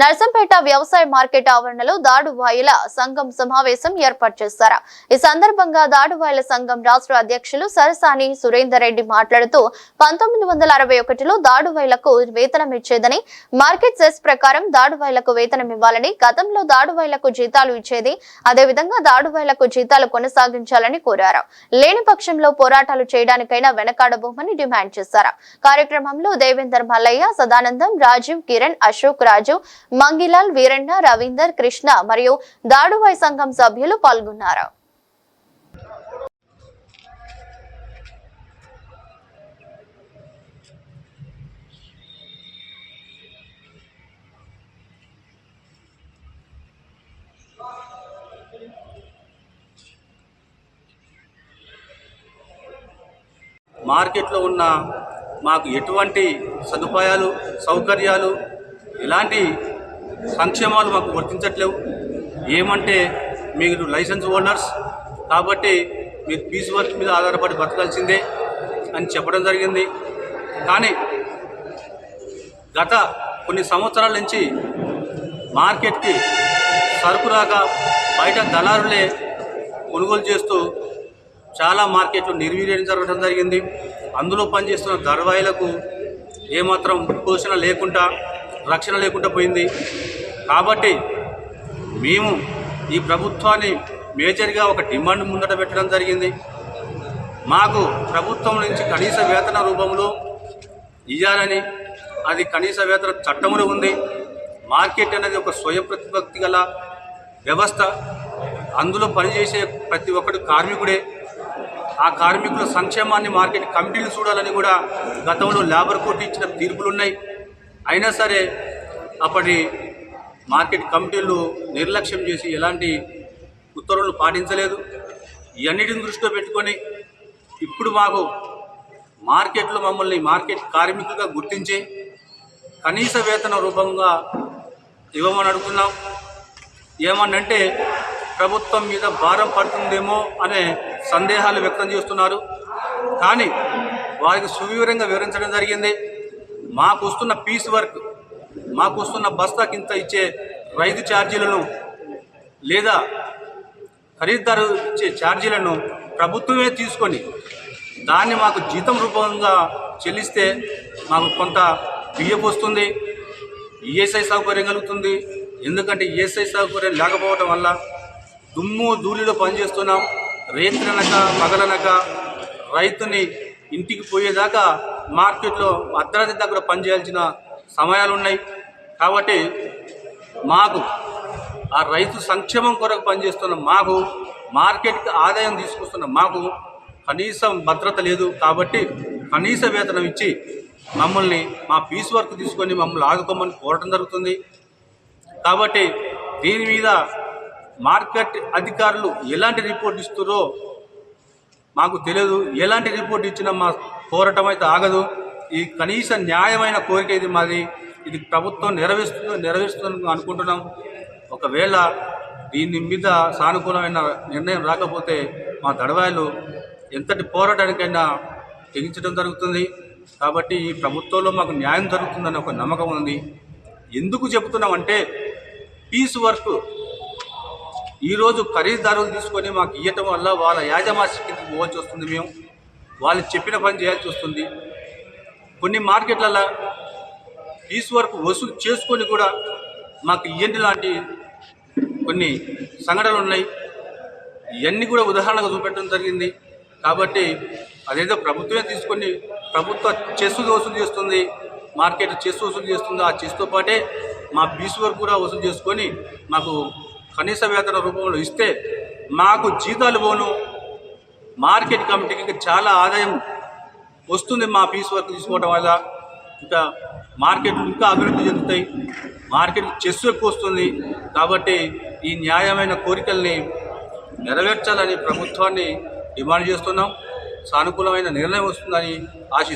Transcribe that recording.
నర్సంపేట వ్యవసాయ మార్కెట్ ఆవరణలో దాడువాయుల సంఘం సమావేశం ఏర్పాటు చేశారు. ఈ సందర్భంగా దాడువాయుల సంఘం రాష్ట్ర అధ్యక్షులు సరసాని సురేందర్ రెడ్డి మాట్లాడుతూ పంతొమ్మిది వందల అరవై ఒకటిలో దాడువాయులకు వేతనం ఇచ్చేదని మార్కెట్ సెస్ ప్రకారం దాడువాయులకు వేతనం ఇవ్వాలని గతంలో దాడువాయులకు జీతాలు ఇచ్చేది అదేవిధంగా దాడువాయులకు జీతాలు కొనసాగించాలని కోరారు. లేని పక్షంలో పోరాటాలు చేయడానికైనా వెనకాడబోమని డిమాండ్ చేశారు. కార్యక్రమంలో దేవేందర్ మల్లయ్య సదానందం రాజీవ్ కిరణ్ అశోక్ రాజు మంగిలాల్ వీరన్న రవీందర్ కృష్ణ మరియు దాడువాయి సంఘం సభ్యులు పాల్గొన్నారు. మార్కెట్లో ఉన్న మాకు ఎటువంటి సదుపాయాలు సౌకర్యాలు ఎలాంటి సంక్షేమాలు మాకు వర్తించట్లేవు. ఏమంటే మీరు లైసెన్స్ ఓనర్స్ కాబట్టి మీరు పీస్ వర్క్ మీద ఆధారపడి బతకాల్సిందే అని చెప్పడం జరిగింది. కానీ గత కొన్ని సంవత్సరాల నుంచి మార్కెట్కి సరుకు రాక బయట దళారులే కొనుగోలు చేస్తూ చాలా మార్కెట్లు నిర్వీర్యం జరగడం జరిగింది. అందులో పనిచేస్తున్న దళవాయిలకు ఏమాత్రం పోషణ లేకుండా రక్షణ లేకుండా పోయింది. కాబట్టి మేము ఈ ప్రభుత్వాన్ని మేజర్గా ఒక డిమాండ్ ముందట పెట్టడం జరిగింది. మాకు ప్రభుత్వం నుంచి కనీస వేతన రూపంలో ఇవ్వాలని అది కనీస వేతన చట్టంలో ఉంది. మార్కెట్ అనేది ఒక స్వయం ప్రతిపత్తి గల వ్యవస్థ. అందులో పనిచేసే ప్రతి ఒక్కడు కార్మికుడే. ఆ కార్మికుల సంక్షేమాన్ని మార్కెట్ కమిటీలు చూడాలని కూడా గతంలో లేబర్ కోర్టు ఇచ్చిన తీర్పులు ఉన్నాయి అయినా సరే అప్పటి మార్కెట్ కమిటీలు నిర్లక్ష్యం చేసి ఎలాంటి ఉత్తర్వులు పాటించలేదు. ఇవన్నిటిని దృష్టిలో పెట్టుకొని ఇప్పుడు మాకు మార్కెట్లో మమ్మల్ని మార్కెట్ కార్మికులుగా గుర్తించి కనీస వేతన రూపంగా ఇవ్వమని అడుగుతున్నాం. ఏమనంటే ప్రభుత్వం మీద భారం పడుతుందేమో అనే సందేహాలు వ్యక్తం చేస్తున్నారు. కానీ వారికి సువివరంగా వివరించడం జరిగింది. మాకు వస్తున్న పీస్ వర్క్ మాకు వస్తున్న బస్తా కింద ఇచ్చే రైతు ఛార్జీలను లేదా ఖరీదారు ఇచ్చే ఛార్జీలను ప్రభుత్వమే తీసుకొని దాన్ని మాకు జీతం రూపంగా చెల్లిస్తే మాకు కొంత బియ్యపు వస్తుంది ఈఎస్ఐ సౌకర్యం కలుగుతుంది. ఎందుకంటే ఈఎస్ఐ సౌకర్యం లేకపోవడం వల్ల దుమ్ము ధూళిలో పనిచేస్తున్నాం రేత్రనక పగలనక రైతుని ఇంటికి పోయేదాకా మార్కెట్లో అర్ధరాత్రి దగ్గర పనిచేయాల్సిన సమయాలు ఉన్నాయి కాబట్టి మాకు ఆ రైతు సంక్షేమం కొరకు పనిచేస్తున్న మాకు మార్కెట్కి ఆదాయం తీసుకొస్తున్న మాకు కనీసం భద్రత లేదు. కాబట్టి కనీస వేతనం ఇచ్చి మమ్మల్ని మా పీస్ వర్క్ తీసుకొని మమ్మల్ని ఆదుకోమని కోరటం జరుగుతుంది. కాబట్టి దీని మీద మార్కెట్ అధికారులు ఎలాంటి రిపోర్ట్ ఇస్తారో మాకు తెలియదు. ఎలాంటి రిపోర్ట్ ఇచ్చినా మా పోరాటం అయితే ఆగదు. ఈ కనీస న్యాయమైన కోరిక ఇది మాది. ఇది ప్రభుత్వం నెరవేరుస్తుందో నెరవేరుస్తుందని అనుకుంటున్నాం. ఒకవేళ దీని మీద సానుకూలమైన నిర్ణయం రాకపోతే మా దడవాయిలు ఎంతటి పోరాటానికైనా తెగించడం జరుగుతుంది. కాబట్టి ఈ ప్రభుత్వంలో మాకు న్యాయం జరుగుతుందని ఒక నమ్మకం ఉంది. ఎందుకు చెబుతున్నామంటే పీస్ వర్క్ ఈరోజు ఖరీదారులు తీసుకొని మాకు ఇవ్వటం వల్ల వాళ్ళ యాజమాన్య కిందకి పోవాల్సి వస్తుంది మేము. వాళ్ళు చెప్పిన పని చేయాల్సి వస్తుంది. కొన్ని మార్కెట్లలో పీస్ వర్క్ వసూలు చేసుకొని కూడా మాకు ఇయ్యండి లాంటి కొన్ని సంఘటనలు ఉన్నాయి. ఇవన్నీ కూడా ఉదాహరణగా చూపెట్టడం జరిగింది. కాబట్టి అదేదో ప్రభుత్వమే తీసుకొని ప్రభుత్వ చెస్ వసూలు చేస్తుంది మార్కెట్ చెస్ వసూలు చేస్తుంది ఆ చెస్తో పాటే మా పీస్ వరకు కూడా వసూలు చేసుకొని మాకు కనీస వేతన రూపంలో ఇస్తే మాకు జీతాలు పోను. మార్కెట్ కమిటీకి చాలా ఆదాయం వస్తుంది మా పీస్ వర్క్ తీసుకోవడం వల్ల. ఇంకా మార్కెట్ ఇంకా అభివృద్ధి చెందుతాయి. మార్కెట్ చెస్ ఎక్కువ వస్తుంది. కాబట్టి ఈ న్యాయమైన కోరికల్ని నెరవేర్చాలని ప్రభుత్వాన్ని డిమాండ్ చేస్తున్నాం. సానుకూలమైన నిర్ణయం వస్తుందని ఆశిస్తున్నాం.